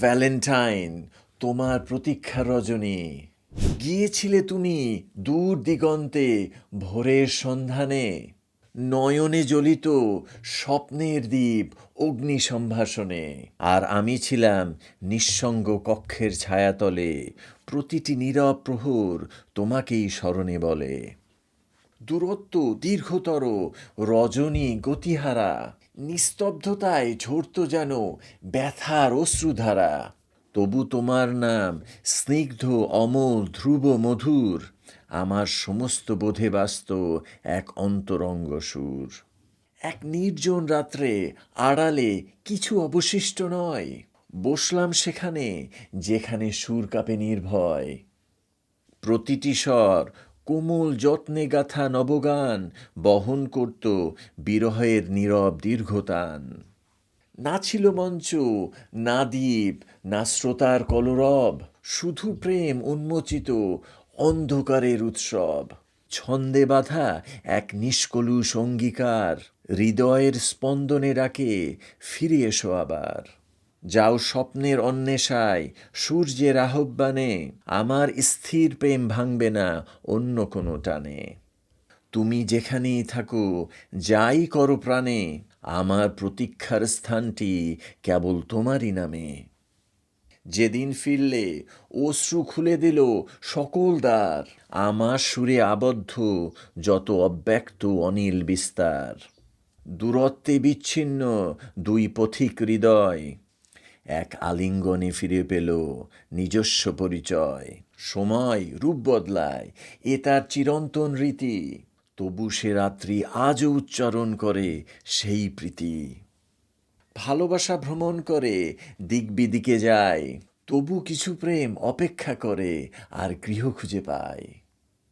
Valentine তোমার প্রতীক্ষা রজনী। গিয়েছিলে তুমি দূর দিগন্তে ভোরের সন্ধানে। নয়নে জ্বলিত স্বপ্নের দ্বীপ অগ্নি সম্ভাষণে। আর আমি ছিলাম নিঃসঙ্গ কক্ষের ছায়াতলে, প্রতিটি নীরব প্রহর তোমাকেই স্মরণে বলে। দূরত্ব, দীর্ঘতর, রজনী গতিহারা নিস্তব্ধতায় ঝরত যেন ব্যথার অশ্রুধারা। তবু তোমার নাম স্নিগ্ধ, অমল, ধ্রুব, মধুর। আমার সমস্ত বোধে বাস্ত এক অন্তরঙ্গ সুর। এক নির্জন রাত্রে আড়ালে কিছু অবশিষ্ট নয়। বসলাম সেখানে, যেখানে সুর কাপে নির্ভয়। প্রতিটি স্বর কোমল যত্নে গাথা নবগান, বহন করত বিরহের নীরব দীর্ঘতান। না ছিল মঞ্চ, না দ্বীপ, না শ্রোতার কলরব, শুধু প্রেম উন্মোচিত, অন্ধকারের উৎসব। ছন্দে বাঁধা এক নিষ্কলুষ অঙ্গীকার, হৃদয়ের স্পন্দনে ডাকে ফিরে এসো আবার। যাও স্বপ্নের অন্বেষায় সূর্যের আহ্বানে আমার স্থির প্রেম ভাঙবে না, অন্য কোনো টানে। তুমি যেখানেই থাকো, যাই করো প্রাণে, আমার প্রতীক্ষার স্থানটি কেবল তোমারই নামে। যেদিন ফিরলে, অশ্রু খুলে দিল সকল দ্বার, আমার সুরে আবদ্ধ যত অব্যক্ত অনিল বিস্তার। দূরত্বে বিচ্ছিন্ন দুই পথিক হৃদয় এক আলিঙ্গনে ফিরে পেল নিজস্ব পরিচয়। সময়, রূপ বদলায়। এ তার চিরন্তন রীতি। তবু সে রাত্রি আজও উচ্চারণ করে সেই প্রীতি। ভালোবাসা ভ্রমণ করে, দিক বিদিকে যায়। তবু কিছু প্রেম অপেক্ষা করে আর গৃহ খুঁজে পায়।